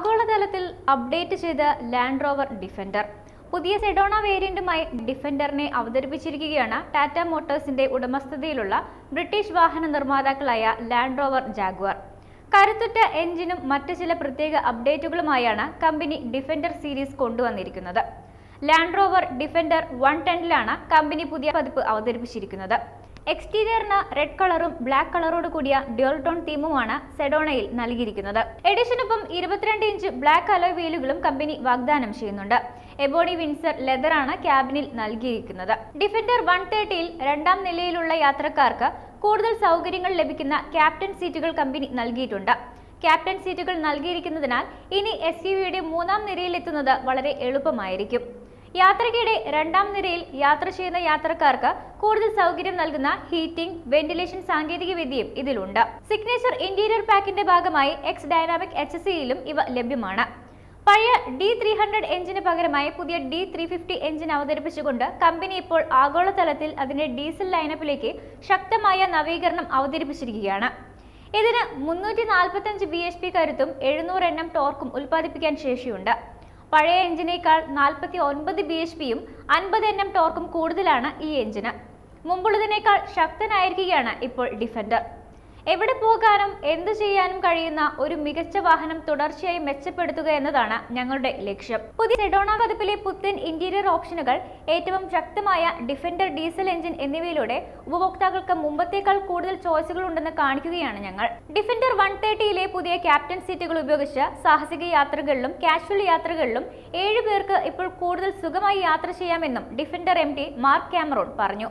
ആഗോളതലത്തിൽ അപ്ഡേറ്റ് ചെയ്ത Land Rover Defender പുതിയ സെഡോണ വേരിയന്റുമായി ഡിഫൻഡറിനെ അവതരിപ്പിച്ചിരിക്കുകയാണ് ടാറ്റ മോട്ടോഴ്സിന്റെ ഉടമസ്ഥതയിലുള്ള ബ്രിട്ടീഷ് വാഹന നിർമ്മാതാക്കളായ ലാൻഡ് റോവർ ജാഗ്വർ കരുത്തുറ്റ എഞ്ചിനും മറ്റ് ചില പ്രത്യേക അപ്ഡേറ്റുകളുമായാണ് കമ്പനി ഡിഫൻഡർ സീരീസ് കൊണ്ടുവന്നിരിക്കുന്നത്. ലാൻഡ് റോവർ ഡിഫൻഡർ വൺ ടെന്നിലാണ് കമ്പനി പുതിയ പതിപ്പ് അവതരിപ്പിച്ചിരിക്കുന്നത്. എക്സ്റ്റീരിയറിന് റെഡ് കളറും ബ്ലാക്ക് കളറോട് കൂടിയ ഡ്യുവൽ ടോൺ തീമുമാണ് സെഡോണയിൽ നൽകിയിരിക്കുന്നത്. എഡിഷനൊപ്പം ഇരുപത്തിരണ്ട് ഇഞ്ച് ബ്ലാക്ക് അലോ വീലുകളും കമ്പനി വാഗ്ദാനം ചെയ്യുന്നുണ്ട്. എബോണി വിൻസർ ലെതറാണ് ക്യാബിനിൽ നൽകിയിരിക്കുന്നത്. ഡിഫൻഡർ വൺ തേർട്ടിയിൽ രണ്ടാം നിലയിലുള്ള യാത്രക്കാർക്ക് കൂടുതൽ സൗകര്യങ്ങൾ ലഭിക്കുന്ന ക്യാപ്റ്റൻ സീറ്റുകൾ കമ്പനി നൽകിയിട്ടുണ്ട്. ക്യാപ്റ്റൻ സീറ്റുകൾ നൽകിയിരിക്കുന്നതിനാൽ ഇനി എസ് യു വിയുടെ മൂന്നാം നിരയിലെത്തുന്നത് വളരെ എളുപ്പമായിരിക്കും. യാത്രയ്ക്കിടെ രണ്ടാം നിരയിൽ യാത്ര ചെയ്യുന്ന യാത്രക്കാർക്ക് കൂടുതൽ സൗകര്യം നൽകുന്ന ഹീറ്റിംഗ് വെന്റിലേഷൻ സാങ്കേതിക വിദ്യയും ഇതിലുണ്ട്. സിഗ്നേച്ചർ ഇന്റീരിയർ പാക്കിന്റെ ഭാഗമായി എക്സ് ഡൈനാമിക് എച്ച് സിയിലും ഇവ ലഭ്യമാണ്. പഴയ ഡി ത്രീ ഹൺഡ്രഡ് എഞ്ചിന് പകരമായി പുതിയ ഡി ത്രീ ഫിഫ്റ്റി എഞ്ചിൻ അവതരിപ്പിച്ചുകൊണ്ട് കമ്പനി ഇപ്പോൾ ആഗോളതലത്തിൽ അതിന്റെ ഡീസൽ ലൈനപ്പിലേക്ക് ശക്തമായ നവീകരണം അവതരിപ്പിച്ചിരിക്കുകയാണ്. ഇതിന് മുന്നൂറ്റി നാൽപ്പത്തഞ്ച് ബി എച്ച് പി കരുത്തും എഴുന്നൂറ് എണ്ണം ടോർക്കും ഉൽപ്പാദിപ്പിക്കാൻ ശേഷിയുണ്ട്. പഴയ എഞ്ചിനേക്കാൾ നാൽപ്പത്തി ഒൻപത് ബി എച്ച് പിയും അൻപത് എൻ എം ടോർക്കും കൂടുതലാണ് ഈ എഞ്ചിന്. മുമ്പുള്ളതിനേക്കാൾ ശക്തനായിരിക്കുകയാണ് ഇപ്പോൾ ഡിഫൻഡർ. എവിടെ പോകാനും എന്തു ചെയ്യാനും കഴിയുന്ന ഒരു മികച്ച വാഹനം തുടർച്ചയായി മെച്ചപ്പെടുത്തുക എന്നതാണ് ഞങ്ങളുടെ ലക്ഷ്യം. പുതിയ സെഡോണ പതിപ്പിലെ പുത്തൻ ഇന്റീരിയർ ഓപ്ഷനുകൾ ഏറ്റവും ശക്തമായ ഡിഫൻഡർ ഡീസൽ എഞ്ചിൻ എന്നിവയിലൂടെ ഉപഭോക്താക്കൾക്ക് മുമ്പത്തേക്കാൾ കൂടുതൽ ചോയ്സുകൾ ഉണ്ടെന്ന് കാണിക്കുകയാണ് ഞങ്ങൾ. ഡിഫൻഡർ വൺ തേർട്ടിയിലെ പുതിയ ക്യാപ്റ്റൻ സീറ്റുകൾ ഉപയോഗിച്ച് സാഹസിക യാത്രകളിലും കാഷ്വൽ യാത്രകളിലും ഏഴു പേർക്ക് ഇപ്പോൾ കൂടുതൽ സുഖമായി യാത്ര ചെയ്യാമെന്നും ഡിഫൻഡർ എം മാർക്ക് ക്യാമറോൺ പറഞ്ഞു.